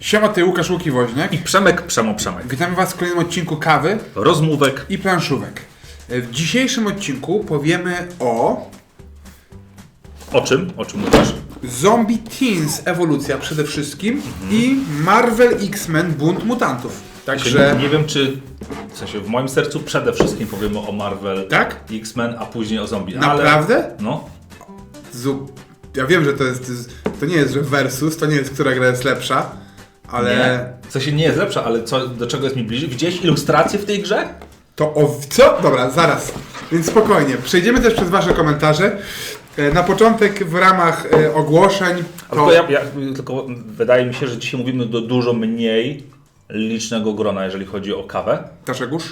Siema, ty Łukasz Łuki-Woźniak. I Przemek Przemo Przemek. Witamy Was w kolejnym odcinku Kawy Rozmówek. i Planszówek. W dzisiejszym odcinku powiemy o O czym? O czym mówisz? Zombie Teens Ewolucja przede wszystkim i Marvel X-Men Bunt Mutantów. Także Także... nie, wiem, czy w sensie w moim sercu przede wszystkim powiemy o Marvel, Tak? X-Men, a później o zombie. Naprawdę? Ale, no, Zu... Ja wiem, że to jest... To nie jest, że versus, to nie jest, która gra jest lepsza, ale... nie. W sensie nie jest lepsze, ale co, do czego jest mi bliżej? Widziałeś ilustrację w tej grze? To o... Co? Dobra, zaraz. Więc spokojnie. Przejdziemy też przez Wasze komentarze. E, Na początek w ramach e, ogłoszeń to... Tylko, ja, ja, tylko wydaje mi się, że dzisiaj mówimy do dużo mniej licznego grona, jeżeli chodzi o kawę. Dlaczegoż?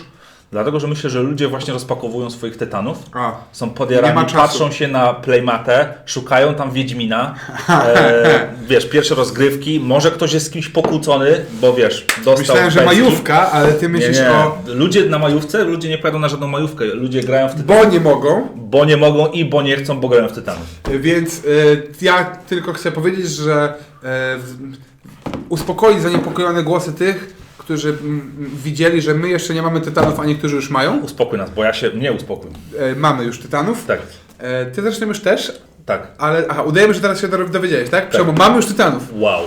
Dlatego, że myślę, że ludzie właśnie rozpakowują swoich tytanów. A, Są Nie podjarani, patrzą się na playmatę, szukają tam Wiedźmina. E, wiesz, pierwsze rozgrywki, może ktoś jest z kimś pokłócony, bo wiesz, dostał Myślałem, że pestki. majówka, ale ty Nie, myślisz nie. o... Ludzie na majówce, ludzie nie pojadą na żadną majówkę. Ludzie grają w tytan, Bo nie mogą, bo nie mogą i bo nie chcą, bo grają w tytanów. więc y, ja tylko chcę powiedzieć, że y, uspokoić zaniepokojone głosy tych, którzy widzieli, że my jeszcze nie mamy tytanów, a niektórzy już mają. Uspokój nas, bo ja się nie uspokój. Y, mamy już tytanów. Tak, Y, ty zresztą już też, tak. ale aha, udajemy, że teraz się do- dowiedziałeś, tak? Przemo, mamy już tytanów. Wow.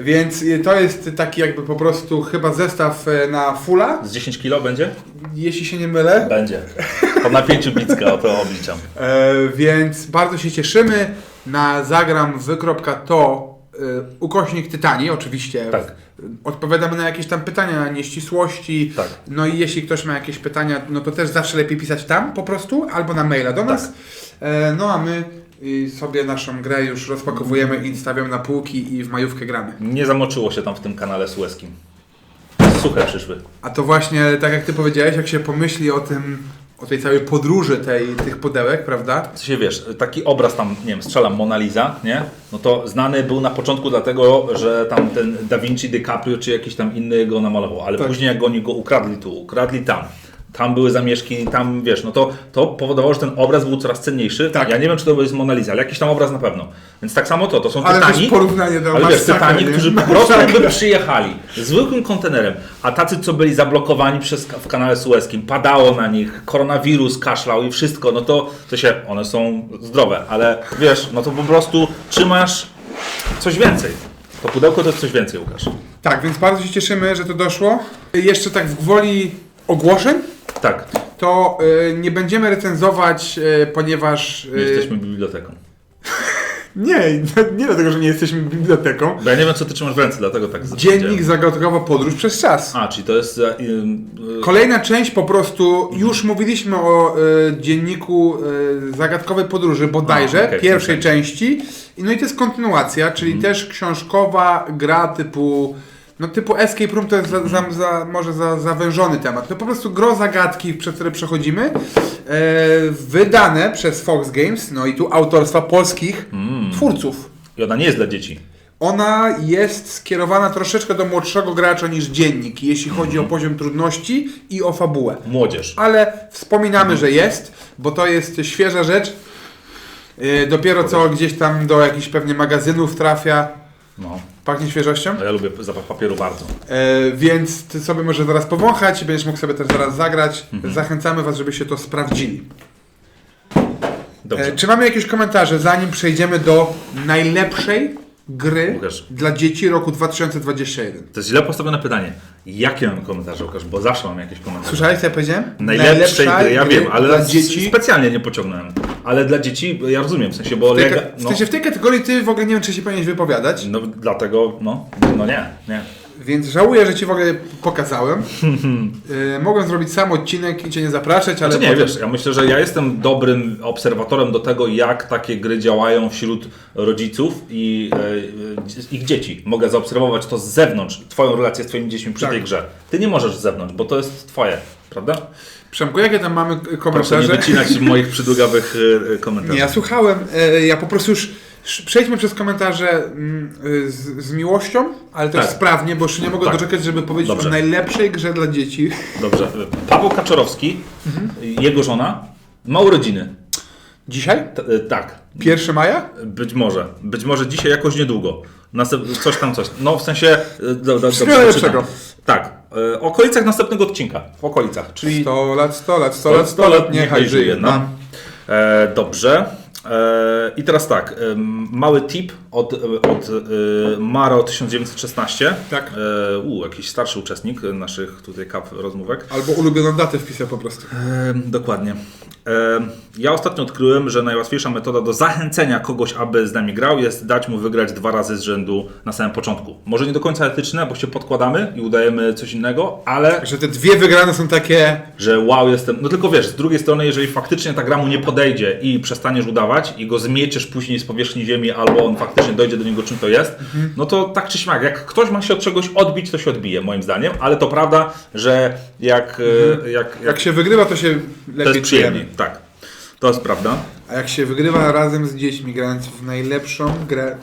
Więc y, to jest taki jakby po prostu chyba zestaw na fulla, Z 10 kilo będzie? jeśli się nie mylę. Będzie. Po napięciu bicka, o to obliczam. E, więc bardzo się cieszymy na zagram wy.to e, ukośnik Tytani, oczywiście. Tak. Odpowiadamy na jakieś tam pytania, na nieścisłości. Tak. No i jeśli ktoś ma jakieś pytania, no to też zawsze lepiej pisać tam po prostu, albo na maila do nas. E, no a my y, sobie naszą grę już rozpakowujemy i stawiamy na półki i w majówkę gramy. Nie zamoczyło się tam w tym kanale sueskim. Suche przyszły. A to właśnie, tak jak ty powiedziałeś, jak się pomyśli o tym, o tej całej podróży tej, tych pudełek, prawda? W sensie wiesz, taki obraz tam, nie wiem, strzelam Mona Lisa, nie? No to znany był na początku dlatego, że tam ten Da Vinci DiCaprio czy jakiś tam inny go namalował, ale Tak. później jak oni go ukradli tu, ukradli tam, tam były zamieszki, tam wiesz, no to, to powodowało, że ten obraz był coraz cenniejszy. Tak. Ja nie wiem, czy to jest Mona Lisa, ale jakiś tam obraz na pewno. Więc tak samo to, to są Ale tytani. porównanie do Ale wiesz, tytani, nie? którzy po prostu jakby przyjechali zwykłym kontenerem, a tacy, co byli zablokowani przez, w kanale sueskim, padało na nich, koronawirus kaszlał i wszystko, no to, to się, one są zdrowe, ale wiesz, no to po prostu trzymasz coś więcej. To pudełko to jest coś więcej, Łukasz. Tak, więc bardzo się cieszymy, że to doszło. Jeszcze tak w gwoli ogłoszeń, Tak, to y, nie będziemy recenzować, y, ponieważ... nie y, jesteśmy biblioteką. Nie, nie dlatego, że nie jesteśmy biblioteką. Bo ja nie wiem, co ty trzymasz w ręce, dlatego tak Dziennik powiedziałem. zagadkowa podróż przez czas. A, czyli to jest... e, y, y, Kolejna część po prostu, już mówiliśmy o y, dzienniku y, zagadkowej podróży bodajże, A, okej, pierwszej okej. części. I No i to jest kontynuacja, czyli Mhm. też książkowa gra typu, no typu Escape Room to jest za, za, za, może za zawężony temat. To po prostu gro zagadki, przez które przechodzimy, e, wydane przez Fox Games, no i tu autorstwa polskich Mm. twórców. I ona nie jest dla dzieci. Ona jest skierowana troszeczkę do młodszego gracza niż dziennik, jeśli chodzi o poziom trudności i o fabułę. Młodzież. Ale wspominamy, że jest, bo to jest świeża rzecz. Yy, dopiero co gdzieś tam do jakichś pewnie magazynów trafia. No, Pachnie świeżością. a ja lubię zapach papieru bardzo. Yy, więc ty sobie może zaraz powąchać, będziesz mógł sobie też zaraz zagrać. Zachęcamy Was, żebyście to sprawdzili. Dobrze. E, czy mamy jakieś komentarze, zanim przejdziemy do najlepszej gry Łukasz. dla dzieci roku 2021? To jest źle postawione pytanie. Jakie mam komentarze, Łukasz? Bo zawsze mam jakieś komentarze. Słyszałeś, co ja powiedziałem? Najlepszej gry, ja wiem, ale dla dzieci. specjalnie nie pociągnąłem. Ale dla dzieci, ja rozumiem, w sensie, bo W tej, lega, ka- w no, sensie w tej kategorii ty w ogóle nie wiem, czy się powinieneś wypowiadać, no dlatego, no, no nie, nie. Więc żałuję, że ci w ogóle pokazałem. y, mogłem zrobić sam odcinek i cię nie zapraszać, ale Znaczy nie, potem- wiesz, ja myślę, że ja jestem dobrym obserwatorem do tego, jak takie gry działają wśród rodziców i e, e, ich dzieci. Mogę zaobserwować to z zewnątrz, twoją relację z twoimi dziećmi przy Tak. tej grze. Ty nie możesz z zewnątrz, bo to jest twoje, prawda? Przemku, jakie tam mamy Proszę nie komentarze? wycinać moich przydługawych e, komentarzy. Nie, ja słuchałem, e, ja po prostu już przejdźmy przez komentarze mm, y, z, z miłością, ale też Tak. sprawnie, bo jeszcze nie mogę Tak. doczekać, żeby powiedzieć Dobrze. o najlepszej grze dla dzieci. Dobrze. Paweł Kaczorowski, jego żona, ma urodziny. Dzisiaj? T- e, tak. 1 maja? Być może. Być może dzisiaj jakoś niedługo. Następ, coś tam, coś. No w sensie. e, Do, do, do. Tak. e, okolicach następnego odcinka. W okolicach. Czyli 100 lat, 100 lat, 100 lat, 100 lat, niechaj żyje no. nam. E, dobrze. E, I teraz tak, em, mały tip od, od e, Maro 1916. Tak. E, u, jakiś starszy uczestnik naszych tutaj kap rozmówek. Albo ulubioną datę wpisał po prostu. E, dokładnie. Ja ostatnio odkryłem, że najłatwiejsza metoda do zachęcenia kogoś, aby z nami grał, jest dać mu wygrać dwa razy z rzędu na samym początku. Może nie do końca etyczne, bo się podkładamy i udajemy coś innego, ale Że te dwie wygrane są takie... że wow, jestem. No tylko wiesz, z drugiej strony, jeżeli faktycznie ta gra mu nie podejdzie i przestaniesz udawać i go zmieciesz później z powierzchni ziemi, albo on faktycznie dojdzie do niego, czym to jest, no to tak czy siak, jak ktoś ma się od czegoś odbić, to się odbije, moim zdaniem, ale to prawda, że jak. e, jak, jak Jak się wygrywa, to się to lepiej jest przyjemniej. Tak. To jest prawda. A jak się wygrywa razem z dziećmi, grając w najlepszą grę...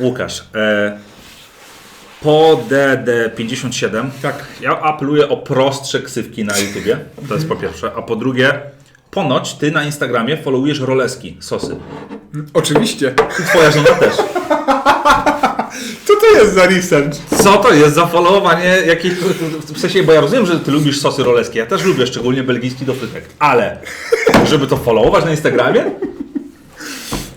Łukasz. E, po DD57 Tak. ja apeluję o prostsze ksywki na YouTubie. To jest po pierwsze. A po drugie, ponoć ty na Instagramie followujesz roleski, sosy. Oczywiście. I twoja żona też. Co to jest za research? Co to jest za followowanie jakiejś... W sensie, bo ja rozumiem, że ty lubisz sosy roleskie. Ja też lubię, szczególnie belgijski do frytek. Ale, żeby to followować na Instagramie?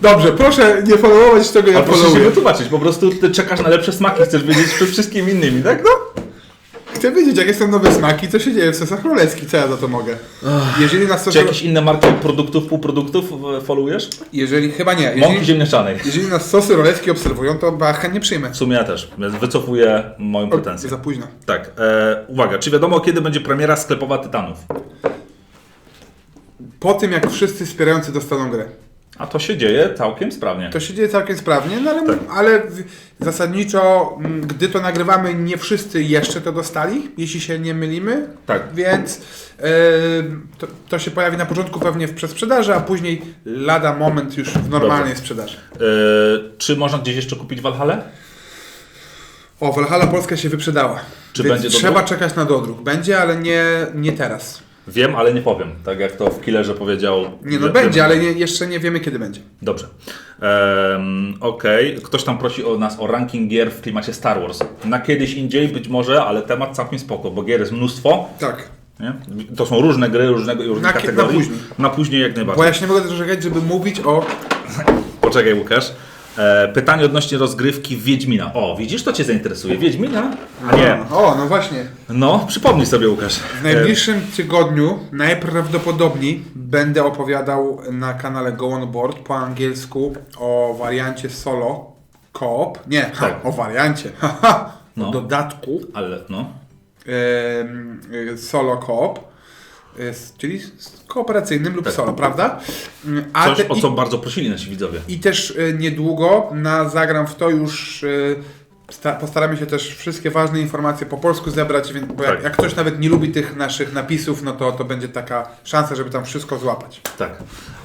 Dobrze, proszę nie followować tego, ja A proszę się followuję. wytłumaczyć. Po prostu ty czekasz na lepsze smaki, chcesz wiedzieć przed wszystkimi innymi, tak? No. Chcę wiedzieć, jakie są nowe smaki, co się dzieje w sosach królewskich, co ja za to mogę. Jeżeli na Czy jakieś inne marki produktów, półproduktów e, followujesz? Jeżeli, chyba nie. Mąki Jeżeli, ziemniaczanej. jeżeli nas sosy rolewskie obserwują, to bardzo nie przyjmę. W sumie ja też, więc wycofuję moją pretensję. Za późno. Tak, e, uwaga, czy wiadomo kiedy będzie premiera sklepowa Tytanów? Po tym, jak wszyscy wspierający dostaną grę. A to się dzieje całkiem sprawnie. To się dzieje całkiem sprawnie, no ale, Tak. ale zasadniczo, mm, gdy to nagrywamy, nie wszyscy jeszcze to dostali, jeśli się nie mylimy. Tak. Więc e, to, to się pojawi na początku pewnie w przesprzedaży, a później lada moment już w normalnej sprzedaży. E, czy można gdzieś jeszcze kupić Valhalla? O, Valhalla Polska się wyprzedała. Czy Więc będzie trzeba dodruk? czekać na dodruk. Będzie, ale nie, nie teraz. Wiem, ale nie powiem. Tak jak to w Killerze powiedział. Nie no, będzie, ale nie, jeszcze nie wiemy kiedy będzie. Dobrze. Ehm, Okej. Ktoś tam prosi o nas o ranking gier w klimacie Star Wars. Na kiedyś indziej być może, ale temat całkiem spoko, bo gier jest mnóstwo. Tak. Nie? To są różne gry, Na ki- kategorii. na później. Na później jak Bo najbardziej. ja się nie mogę doczekać, żeby mówić o... Poczekaj Łukasz. E, pytanie odnośnie rozgrywki Wiedźmina. O, widzisz, to Cię zainteresuje. Wiedźmina? A nie. O, no właśnie. No, przypomnij sobie Łukasz. W najbliższym tygodniu najprawdopodobniej będę opowiadał na kanale Go On Board po angielsku o wariancie solo koop. Nie, ha, Tak. o wariancie. Haha, No. o dodatku ale no. em, solo koop. Y, Czyli z kooperacyjnym lub Tak. solo, prawda? A Coś, te- o i- co bardzo prosili nasi widzowie. I też y, niedługo na zagram w to już sta- postaramy się też wszystkie ważne informacje po polsku zebrać, więc bo jak, Tak. jak ktoś nawet nie lubi tych naszych napisów, no to to będzie taka szansa, żeby tam wszystko złapać. Tak.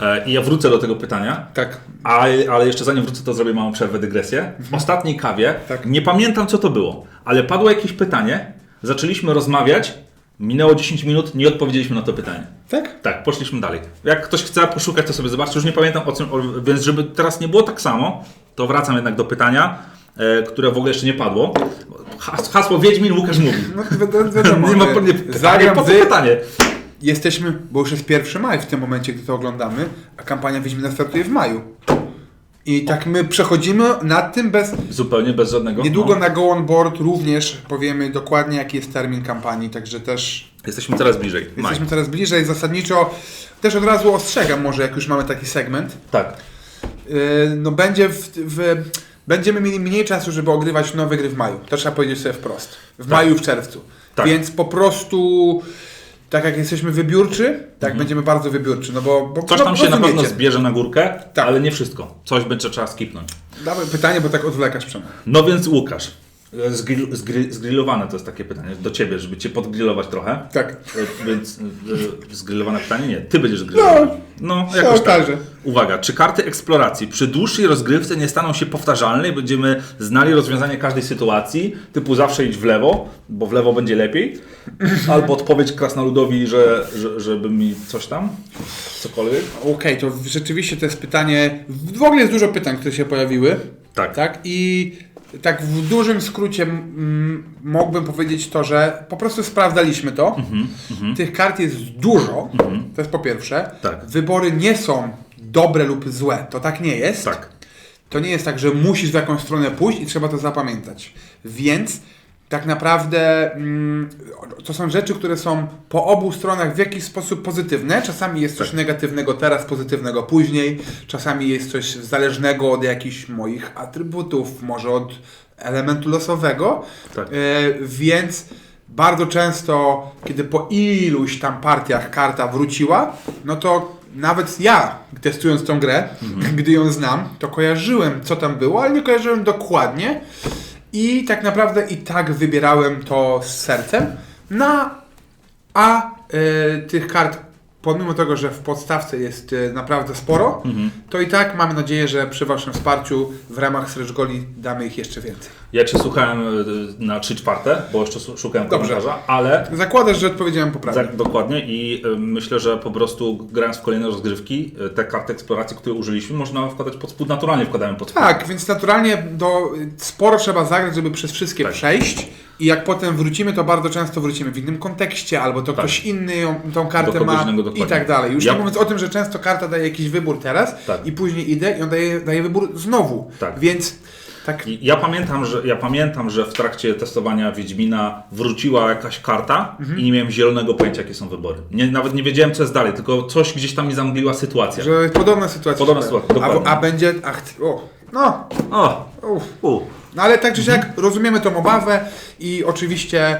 E, I ja wrócę do tego pytania. Tak. Ale, ale jeszcze zanim wrócę, to zrobię małą przerwę, dygresję. W ostatniej kawie, Tak. nie pamiętam co to było, ale padło jakieś pytanie, zaczęliśmy rozmawiać, minęło 10 minut, nie odpowiedzieliśmy na to pytanie. Tak? Tak, poszliśmy dalej. Jak ktoś chce poszukać, to sobie zobaczy. Już nie pamiętam o czym, więc żeby teraz nie było tak samo, to wracam jednak do pytania, e, które w ogóle jeszcze nie padło. Has, hasło Wiedźmin Łukasz mówi. No wi- wi- wiadomo, nie ma po, nie, pytanie, po z... pytanie? Jesteśmy, bo już jest 1 maj w tym momencie, gdy to oglądamy, a kampania Wiedźmina startuje w maju. I tak my przechodzimy nad tym bez... Zupełnie bez żadnego. Niedługo no. na Go On Board również powiemy dokładnie jaki jest termin kampanii, także też Jesteśmy coraz bliżej. Maj. Jesteśmy coraz bliżej. Zasadniczo też od razu ostrzegam, może jak już mamy taki segment. Tak. Yy, no będzie w, w, będziemy mieli mniej czasu, żeby ogrywać nowe gry w maju. To trzeba powiedzieć sobie wprost. W maju i w czerwcu. Tak. Więc po prostu tak jak jesteśmy wybiórczy, tak będziemy bardzo wybiórczy. No bo, bo Mhm. Coś no, tam się na pewno rozumiecie. zbierze na górkę, Tak. ale nie wszystko. Coś będzie trzeba skipnąć. Dawaj pytanie, bo tak odwlekasz przemo. No więc Łukasz, zgrill, zgrillowane to jest takie pytanie do Ciebie, żeby Cię podgrillować trochę. Tak. E, Więc e, zgrillowane pytanie? Nie, Ty będziesz grillowany. No, się jakoś tak. Uwaga, czy karty eksploracji przy dłuższej rozgrywce nie staną się powtarzalne i będziemy znali rozwiązanie każdej sytuacji, typu zawsze idź w lewo, bo w lewo będzie lepiej, albo odpowiedź krasnoludowi, że, że, żeby mi coś tam, cokolwiek. Okej, to rzeczywiście to jest pytanie. W ogóle jest dużo pytań, które się pojawiły. Tak. Tak? I tak w dużym skrócie mm, mógłbym powiedzieć to, że po prostu sprawdzaliśmy to. Mhm, Tych kart jest dużo, to jest po pierwsze. Tak. Wybory nie są dobre lub złe, to tak nie jest. Tak. To nie jest tak, że musisz w jakąś stronę pójść i trzeba to zapamiętać. Więc tak naprawdę mm, to są rzeczy, które są po obu stronach w jakiś sposób pozytywne. Czasami jest coś negatywnego teraz, pozytywnego później. Czasami jest coś zależnego od jakichś moich atrybutów, może od elementu losowego. Tak. E, więc bardzo często, kiedy po iluś tam partiach karta wróciła, no to nawet ja, testując tą grę, gdy ją znam, to kojarzyłem, co tam było, ale nie kojarzyłem dokładnie. I tak naprawdę i tak wybierałem to z sercem. Na a e, tych kart, pomimo tego, że w podstawce jest e, naprawdę sporo, to i tak mam nadzieję, że przy Waszym wsparciu w ramach Stretch Goli damy ich jeszcze więcej. Ja Cię słuchałem y, na 3 czwarte, bo jeszcze szukałem Dobrze. komentarza, ale Zakładasz, że odpowiedziałem poprawnie. tak, dokładnie i y, myślę, że po prostu grając w kolejne rozgrywki, te karty eksploracji, które użyliśmy, można wkładać pod spód, naturalnie wkładamy pod spód. Tak, więc naturalnie do, sporo trzeba zagrać, żeby przez wszystkie Tak. przejść. I jak potem wrócimy, to bardzo często wrócimy w innym kontekście, albo to ktoś inny ją, tą kartę Tak. Ma i tak dalej. Już Ja- nie mówiąc o tym, że często karta daje jakiś wybór teraz Tak. i później idę i on daje, daje wybór znowu. Tak. Więc tak, Ja pamiętam, że, ja pamiętam, że w trakcie testowania Wiedźmina wróciła jakaś karta Mhm. i nie miałem zielonego pojęcia, jakie są wybory. Nie, nawet nie wiedziałem, co jest dalej, tylko coś gdzieś tam mi zamgliła sytuacja. że podobna sytuacja. Podobna sytuacja, a, a będzie. Ach, o, no, O, uff. u. No ale tak czy siak rozumiemy tą obawę i oczywiście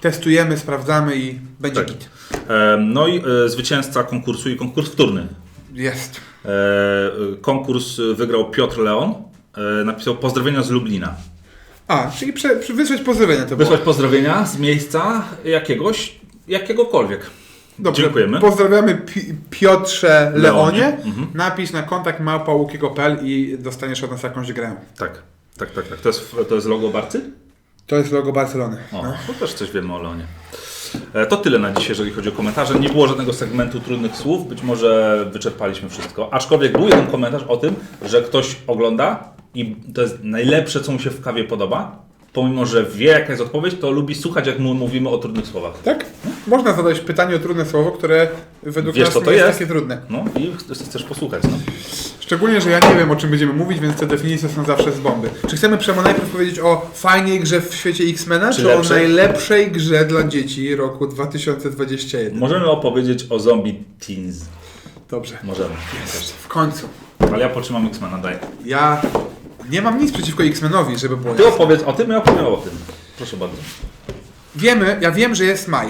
testujemy, sprawdzamy i będzie Tak. git. E, No i e, zwycięzca konkursu i konkurs wtórny. Jest. E, e, Konkurs wygrał Piotr Leon. E, Napisał pozdrowienia z Lublina. A, czyli prze, przy, wysłać pozdrowienia to było. Wysłać pozdrowienia z miejsca jakiegoś, jakiegokolwiek. Dobrze, Dziękujemy. Pozdrawiamy Pi- Piotrze Leonie. Leonie. Mhm. Napisz na kontakt małpałukiego.pl i dostaniesz od nas jakąś grę. Tak, tak, tak. tak. To, jest, to jest logo Barcy? To jest logo Barcelony. O, No. to też coś wiemy o Leonie. E, To tyle na dzisiaj, jeżeli chodzi o komentarze. Nie było żadnego segmentu trudnych słów, być może wyczerpaliśmy wszystko. Aczkolwiek był jeden komentarz o tym, że ktoś ogląda i to jest najlepsze, co mu się w kawie podoba. Pomimo, że wie jaka jest odpowiedź, to lubi słuchać, jak mu mówimy o trudnych słowach. Tak? Można zadać pytanie o trudne słowo, które według Wiesz, nas to nie jest jest? takie trudne. No i ch- chcesz posłuchać. No. Szczególnie, że ja nie wiem o czym będziemy mówić, więc te definicje są zawsze z bomby. Czy chcemy Przemo najpierw powiedzieć o fajnej grze w świecie X-Mena, Czy czy, o najlepszej grze dla dzieci roku 2021? Możemy opowiedzieć o Zombie Teens. Dobrze. Możemy. W końcu. Ale ja potrzymam X-Mena, daj. Ja nie mam nic przeciwko X-Menowi, żeby było Ty jasne. opowiedz o tym, ja opowiem o tym. Proszę bardzo. Wiemy, ja wiem, że jest maj.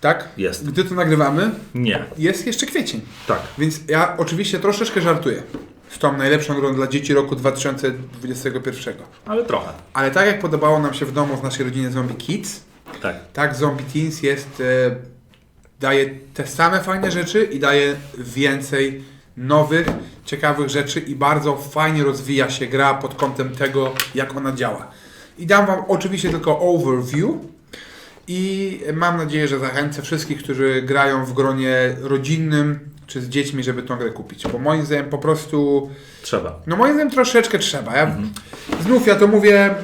Tak? Jest. Gdy to nagrywamy, Nie. jest jeszcze kwiecień. Tak. Więc ja oczywiście troszeczkę żartuję z tą najlepszą grą dla dzieci roku 2021. Ale trochę. Ale tak jak podobało nam się w domu w naszej rodzinie Zombie Kids, Tak. tak Zombie Teens jest, e, daje te same fajne rzeczy i daje więcej nowych, ciekawych rzeczy i bardzo fajnie rozwija się gra pod kątem tego, jak ona działa. I dam Wam oczywiście tylko overview i mam nadzieję, że zachęcę wszystkich, którzy grają w gronie rodzinnym czy z dziećmi, żeby tą grę kupić, bo moim zdaniem po prostu Trzeba. no moim zdaniem troszeczkę trzeba. Ja, Znów ja to mówię,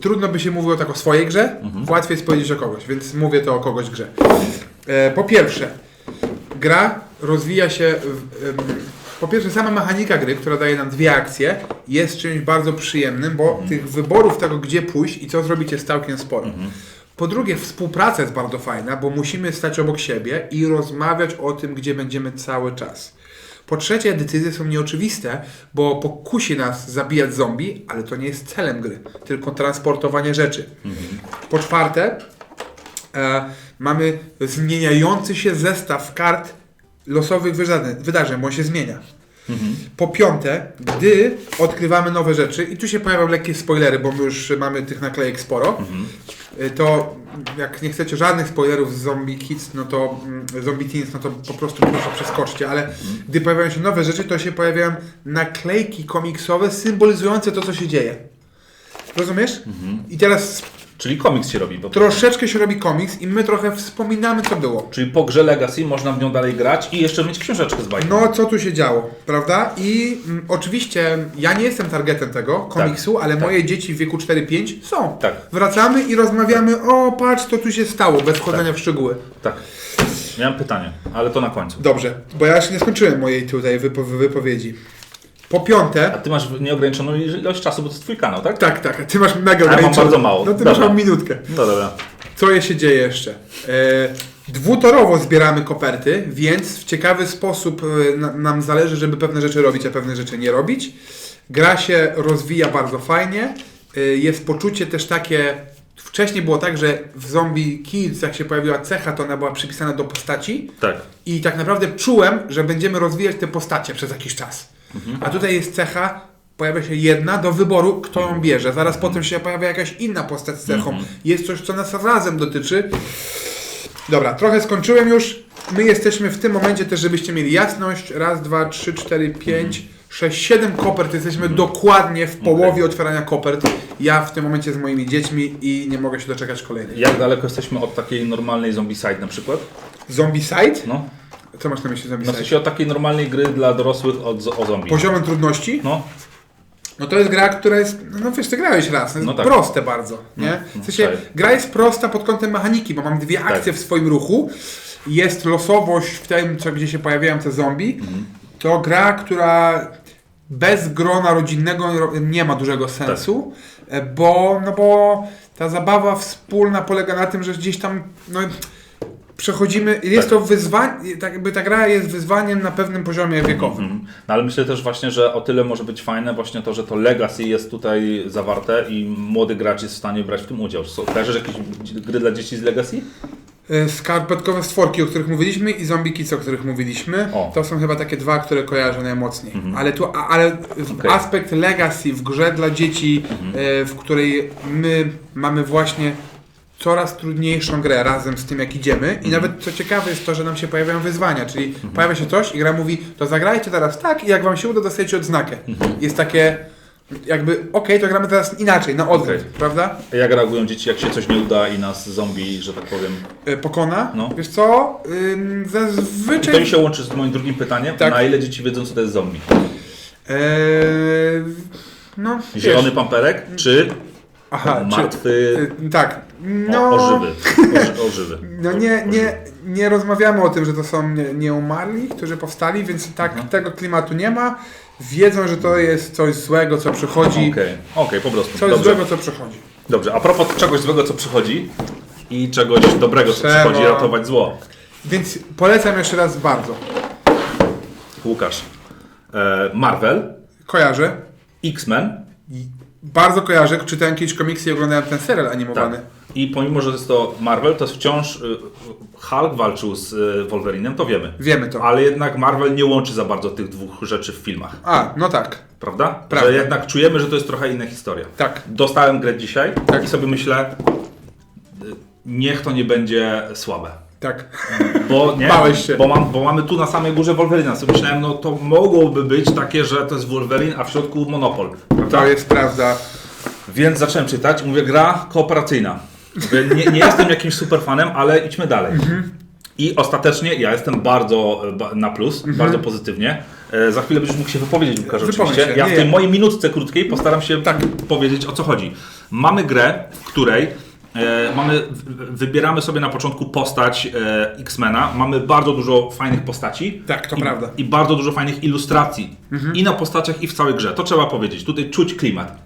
trudno by się mówiło tak o swojej grze, łatwiej jest powiedzieć o kogoś, więc mówię to o kogoś grze. E, po pierwsze, gra rozwija się, w, em, po pierwsze sama mechanika gry, która daje nam dwie akcje, jest czymś bardzo przyjemnym, bo tych wyborów tego, gdzie pójść i co zrobić jest całkiem sporo. Po drugie, współpraca jest bardzo fajna, bo musimy stać obok siebie i rozmawiać o tym, gdzie będziemy cały czas. Po trzecie, decyzje są nieoczywiste, bo pokusi nas zabijać zombie, ale to nie jest celem gry, tylko transportowanie rzeczy. Po czwarte, e, mamy zmieniający się zestaw kart losowych wydarzeń, wydarzeń bo on się zmienia. Po piąte, gdy odkrywamy nowe rzeczy, i tu się pojawią lekkie spoilery, bo my już mamy tych naklejek sporo, y, to jak nie chcecie żadnych spoilerów z Zombie Kids, no to mm, Zombie Teens, no to po prostu proszę przeskoczcie, ale gdy pojawiają się nowe rzeczy, to się pojawiają naklejki komiksowe symbolizujące to, co się dzieje. Rozumiesz? I teraz Czyli komiks się robi. Prostu. Troszeczkę się robi komiks i my trochę wspominamy, co było. Czyli po grze Legacy można w nią dalej grać i jeszcze mieć książeczkę z bajką. No, co tu się działo, prawda? I mm, oczywiście ja nie jestem targetem tego komiksu, ale tak. moje dzieci w wieku 4-5 są. Tak. Wracamy i rozmawiamy, o patrz, co tu się stało, bez wchodzenia w szczegóły. Tak. Miałem pytanie, ale to na końcu. Dobrze, bo ja jeszcze nie skończyłem mojej tutaj wypo wypowiedzi. Po piąte, A ty masz nieograniczoną ilość czasu, bo to jest twój kanał, tak? tak, tak, a ty masz mega A ja mam bardzo mało. No ty masz mam minutkę. No dobra. Co się dzieje jeszcze? E, dwutorowo zbieramy koperty, więc w ciekawy sposób e, na, nam zależy, żeby pewne rzeczy robić, a pewne rzeczy nie robić. Gra się rozwija bardzo fajnie. E, jest poczucie też takie. Wcześniej było tak, że w Zombie Kids, jak się pojawiła cecha, to ona była przypisana do postaci. Tak. I tak naprawdę czułem, że będziemy rozwijać te postacie przez jakiś czas. A tutaj jest cecha, pojawia się jedna do wyboru, kto ją bierze. Zaraz potem się pojawia jakaś inna postać z cechą. Jest coś, co nas razem dotyczy. Dobra, trochę skończyłem już. My jesteśmy w tym momencie też, żebyście mieli jasność. Raz, dwa, trzy, cztery, pięć, sześć, siedem kopert. Jesteśmy dokładnie w połowie otwierania kopert. Ja w tym momencie z moimi dziećmi i nie mogę się doczekać kolejnej. Jak daleko jesteśmy od takiej normalnej Zombicide na przykład? Zombie Side? No. Co masz na myśli Zombie No w Side? sensie od takiej normalnej gry dla dorosłych od, o zombie. Poziomem trudności? No, No to jest gra, która jest, no wiesz, ty grałeś raz, to jest No tak. proste bardzo, nie? no, W sensie, tak. gra jest prosta pod kątem mechaniki, bo mam dwie akcje w swoim ruchu, jest losowość w tym, co, gdzie się pojawiają te zombie, Mhm. to gra, która bez grona rodzinnego ro- nie ma dużego sensu, Tak. e, bo, no bo ta zabawa wspólna polega na tym, że gdzieś tam, no przechodzimy, jest Tak. to wyzwanie, tak jakby ta gra jest wyzwaniem na pewnym poziomie wiekowym. Mhm. No ale myślę też właśnie, że o tyle może być fajne właśnie to, że to legacy jest tutaj zawarte i młody gracz jest w stanie brać w tym udział. Są- Kojarzysz jakieś gry dla dzieci z legacy? E, Skarpetkowe stworki, o których mówiliśmy i zombie kids, o których mówiliśmy. O. Mhm. To są chyba takie dwa, które kojarzę najmocniej. Ale tu, ale Okej. aspekt legacy w grze dla dzieci, e, w której my mamy właśnie coraz trudniejszą grę razem z tym, jak idziemy. Mhm. I nawet co ciekawe jest to, że nam się pojawiają wyzwania, czyli pojawia się coś i gra mówi, to zagrajcie teraz tak i jak wam się uda, dostajecie odznakę. Mhm. Jest takie jakby, okej, to gramy teraz inaczej, na odwrót, Okej. prawda? Jak reagują dzieci, jak się coś nie uda i nas zombie, że tak powiem. E, Pokona. No. Wiesz co? Ym, I zazwyczaj... to mi się łączy z moim drugim pytaniem. Tak. Na ile dzieci wiedzą, co to jest zombie? Eee, no, Zielony wiesz, pamperek czy aha, martwy Czy, tak, no. no, ożywy? Oży, ożywy. no nie, nie, nie rozmawiamy o tym, że to są nie- nieumarli, którzy powstali, więc tak Mhm. tego klimatu nie ma. Wiedzą, że to jest coś złego, co przychodzi. Okej, okej, po prostu. Coś Dobrze. złego, co przychodzi. Dobrze, a propos czegoś złego, co przychodzi i czegoś dobrego, co Trzeba. przychodzi, ratować zło. Więc polecam jeszcze raz bardzo. Łukasz, e, Marvel, Kojarzę. X-Men, Bardzo kojarzę. Czytałem kiedyś komiksy i oglądałem ten serial animowany. tak. I pomimo, że jest to Marvel, to wciąż y, Hulk walczył z y, Wolverinem, to wiemy. Wiemy to. Ale jednak Marvel nie łączy za bardzo tych dwóch rzeczy w filmach, A, no tak. prawda? Prawda. Że jednak czujemy, że to jest trochę inna historia. Tak. Dostałem grę dzisiaj Tak. i sobie myślę, y, niech to nie będzie słabe. Tak. Bo, nie, Bałeś się. Bo, mam, bo mamy tu na samej górze Wolverina. Sobie myślałem, no to mogłoby być takie, że to jest Wolverine, a w środku Monopol. Prawda? To jest prawda. Więc zacząłem czytać mówię, gra kooperacyjna. Mówię, Nie, nie jestem jakimś super fanem, ale idźmy dalej. Mhm. I ostatecznie ja jestem bardzo e, na plus, bardzo pozytywnie. E, Za chwilę będziesz mógł się wypowiedzieć, Łukasz, oczywiście. się. Ja w tej mojej minutce krótkiej postaram się Tak. powiedzieć o co chodzi. Mamy grę, w której mamy, w- wybieramy sobie na początku postać e, X-Mena. Mamy bardzo dużo fajnych postaci. Tak, to i, prawda. I bardzo dużo fajnych ilustracji. I na postaciach, i w całej grze. To trzeba powiedzieć. Tutaj czuć klimat.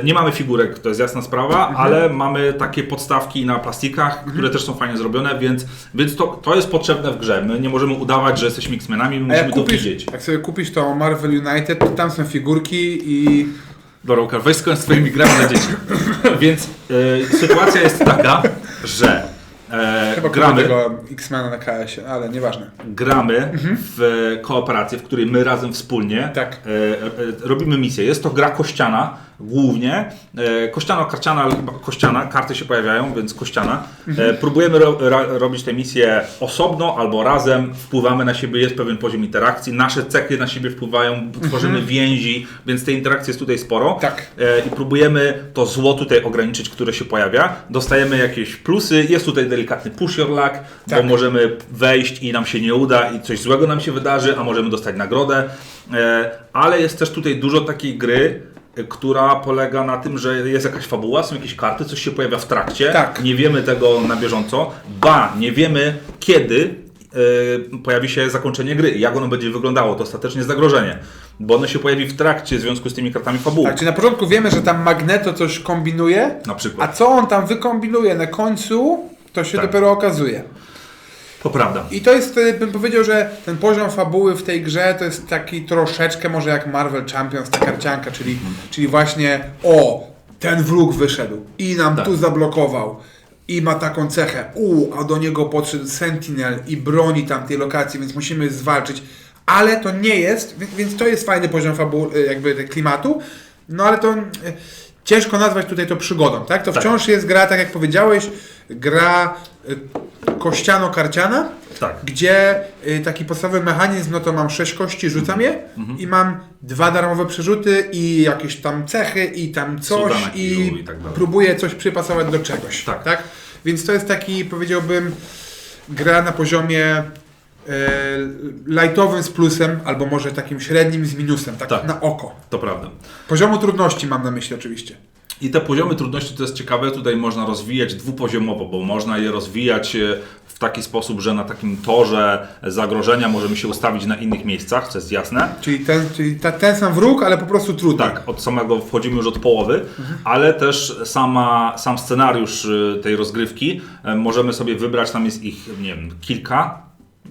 E, Nie mamy figurek, to jest jasna sprawa, ale mamy takie podstawki na plastikach, które też są fajnie zrobione, więc, więc to, to jest potrzebne w grze. My nie możemy udawać, że jesteśmy X-Menami, jak musimy to kupisz, widzieć. jak sobie kupisz to Marvel United, to tam są figurki i Łukasz, weź skończ swoimi grami dla dzieci. Więc e, sytuacja jest taka, że e, chyba kupię gramy, tego X-Mena na KS-ie, ale nieważne. gramy w kooperację, w której my razem wspólnie Tak. e, e, robimy misję. Jest to gra kościana, głównie. E, kościano, karciana, chyba kościana, karty się pojawiają, więc kościana. E, próbujemy ro, ra, robić tę misję osobno albo razem, wpływamy na siebie, jest pewien poziom interakcji, nasze cechy na siebie wpływają, tworzymy więzi, więc tej interakcji jest tutaj sporo. Tak. E, I próbujemy to zło tutaj ograniczyć, które się pojawia. Dostajemy jakieś plusy, jest tutaj delikatny push your luck, Tak. bo możemy wejść i nam się nie uda i coś złego nam się wydarzy, a możemy dostać nagrodę. Ale jest też tutaj dużo takiej gry, która polega na tym, że jest jakaś fabuła, są jakieś karty, coś się pojawia w trakcie. Tak. Nie wiemy tego na bieżąco. Ba, nie wiemy kiedy e, pojawi się zakończenie gry, jak ono będzie wyglądało. To ostatecznie zagrożenie, bo ono się pojawi w trakcie w związku z tymi kartami fabuły. Tak, czyli na początku wiemy, że tam Magneto coś kombinuje, Na przykład. a co on tam wykombinuje na końcu, to się Tak. dopiero okazuje. To prawda. I to jest, y, bym powiedział, że ten poziom fabuły w tej grze to jest taki troszeczkę może jak Marvel Champions, ta karcianka, czyli, czyli właśnie o, ten wróg wyszedł i nam Tak. tu zablokował i ma taką cechę, u, a do niego podszedł Sentinel i broni tamtej lokacji, więc musimy zwalczyć. Ale to nie jest, więc, to jest fajny poziom fabuły, y, jakby tego klimatu, no ale to y, ciężko nazwać tutaj to przygodą, tak? To Tak. wciąż jest gra, tak jak powiedziałeś, gra y, kościano-karciana, Tak. gdzie y, taki podstawowy mechanizm, no to mam 6 kości, rzucam je Mhm. i mam dwa darmowe przerzuty i jakieś tam cechy i tam coś Cuda i, i tak próbuję coś przypasować do czegoś. Tak. Więc to jest taki, powiedziałbym, gra na poziomie lightowym z plusem, albo może takim średnim z minusem, tak, Tak. na oko. To prawda. Poziomu trudności mam na myśli oczywiście. I te poziomy trudności to jest ciekawe, tutaj można rozwijać dwupoziomowo, bo można je rozwijać e, w taki sposób, że na takim torze zagrożenia możemy się ustawić na innych miejscach, co jest jasne. Czyli ten, czyli ta, ten sam wróg, ale po prostu trudny. Tak, od samego wchodzimy już od połowy, ale też sama, sam scenariusz y, tej rozgrywki e, możemy sobie wybrać, tam jest ich, nie wiem, kilka,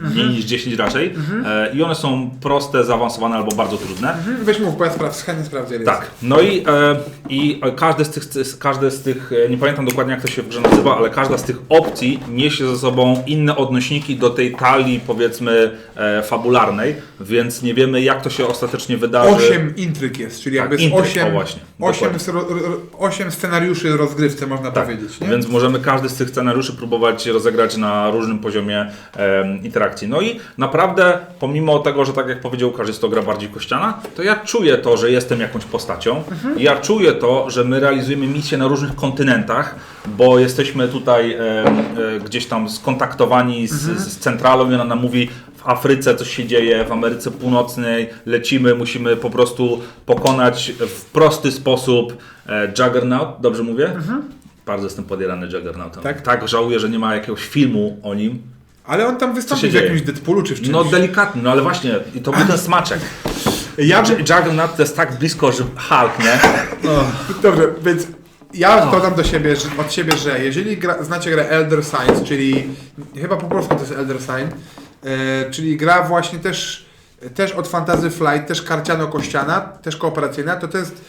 mniej niż 10 raczej e, i one są proste, zaawansowane albo bardzo trudne. Mhm, Weź mów, bo ja sprawdzę, chętnie sprawdzę. Tak, no i, e, i każde, z tych, każde z tych, e, nie pamiętam dokładnie jak to się w grze nazywa, ale każda z tych opcji niesie ze sobą inne odnośniki do tej talii powiedzmy e, fabularnej, więc nie wiemy jak to się ostatecznie wydarzy. Osiem intryg jest, czyli Tak, jakby z intryg, osiem, o właśnie, osiem, dokładnie. ro- ro- osiem scenariuszy rozgrywce, można Tak, powiedzieć. Nie? Więc możemy każdy z tych scenariuszy próbować rozegrać na różnym poziomie em, interakcji. No i naprawdę, pomimo tego, że tak jak powiedział Łukasz, jest to gra bardziej kościana, to ja czuję to, że jestem jakąś postacią. Ja czuję to, że my realizujemy misje na różnych kontynentach, bo jesteśmy tutaj em, e, gdzieś tam skontaktowani z, z centralą i ona nam mówi, w Afryce coś się dzieje, w Ameryce Północnej lecimy, musimy po prostu pokonać w prosty sposób e, Juggernaut, dobrze mówię? Bardzo jestem podjarany Juggernautem. Tak? tak, żałuję, że nie ma jakiegoś filmu o nim. Ale on tam się wystąpi w dzieje? jakimś Deadpoolu czy w czymś. No delikatny, no ale właśnie, i to był ten smaczek. ja. Juggernaut to jest tak blisko, że Hulk, nie? Dobrze, więc ja dodam do siebie, że, od siebie, że jeżeli gra, znacie grę Elder Signs, czyli chyba po polsku to jest Elder Sign, e, czyli gra właśnie też, też od Fantasy Flight, też karciano-kościana, też kooperacyjna, to to jest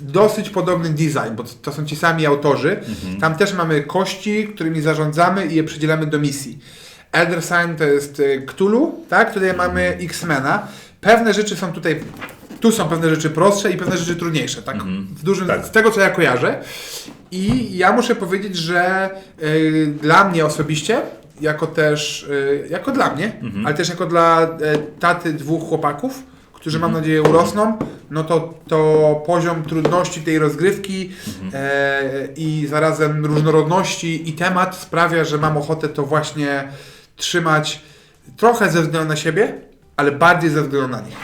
dosyć podobny design, bo to są ci sami autorzy. Tam też mamy kości, którymi zarządzamy i je przydzielamy do misji. Elder Sign to jest e, Cthulhu, tak? Tutaj mamy X-Mena. Pewne rzeczy są tutaj, tu są pewne rzeczy prostsze i pewne rzeczy trudniejsze, tak? W dużym, Tak. z tego co ja kojarzę. I ja muszę powiedzieć, że y, dla mnie osobiście, jako też, y, jako dla mnie, ale też jako dla y, taty dwóch chłopaków, którzy mam nadzieję urosną, no to, to poziom trudności tej rozgrywki e, i zarazem różnorodności i temat sprawia, że mam ochotę to właśnie trzymać trochę ze względu na siebie, ale bardziej ze względu na nich.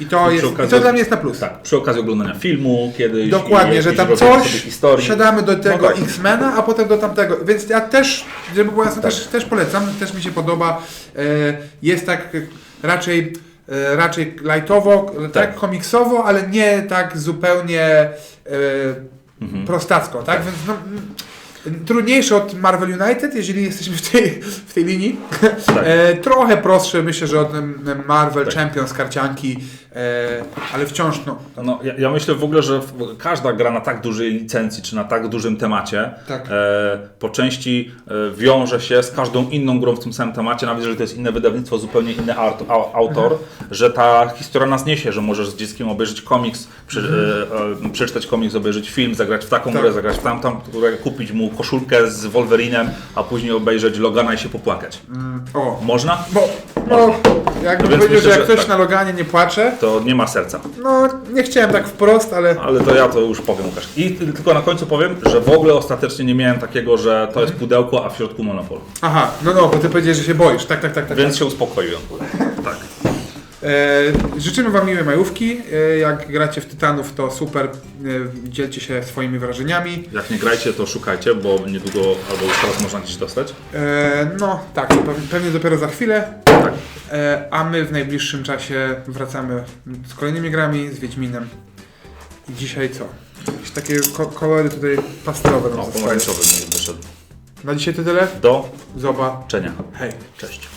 I to, jest, i okazji- to dla mnie jest na plus. Tak, przy okazji oglądania filmu kiedyś. Dokładnie, i że tam coś, siadamy do tego No tak. X-Mena, a potem do tamtego. Więc ja też, żeby było jasne, też, też polecam, też mi się podoba. E, jest tak e, raczej, e, raczej lightowo, tak. Tak. komiksowo, ale nie tak zupełnie Mhm. prostacko, tak? Więc no, trudniejsze od Marvel United, jeżeli jesteśmy w tej, w tej linii. Tak. E, trochę prostsze myślę, że od Marvel Tak. Champions karcianki, ale wciąż no, No, ja, ja myślę w ogóle, że w- każda gra na tak dużej licencji, czy na tak dużym temacie, Tak. e, po części e, wiąże się z każdą inną grą w tym samym temacie, nawet jeżeli to jest inne wydawnictwo, zupełnie inny art, au, autor, że ta historia nas niesie, że możesz z dzieckiem obejrzeć komiks, e, e, przeczytać komiks, obejrzeć film, zagrać w taką Tak. grę, zagrać w tamtą, grę, kupić mu koszulkę z Wolverinem, a później obejrzeć Logana i się popłakać. o, Można? bo no, jakbym więc powiedział, myślę, że jak ktoś tak. na Loganie nie płacze, To nie ma serca. no nie chciałem tak wprost, ale Ale to ja to już powiem Łukasz. I ty- tylko na końcu powiem, że w ogóle ostatecznie nie miałem takiego, że to jest pudełko, a w środku monopol. aha, no no, bo ty powiedziałeś, że się boisz, tak, tak, tak, tak. Więc się uspokoiłem. Tak. E, życzymy Wam miłej majówki, e, jak gracie w Tytanów to super, e, dzielcie się swoimi wrażeniami. Jak nie grajcie, to szukajcie, bo niedługo albo już teraz można gdzieś dostać. E, no tak, pewnie, pewnie dopiero za chwilę, Tak. A my w najbliższym czasie wracamy z kolejnymi grami, z Wiedźminem. I dzisiaj co? Jakieś takie ko- kolory tutaj pastelowe nam O, zostały. pomarańczowy mi wyszedł. Na dzisiaj to tyle. Do Zoba. czenia. Hej. Cześć.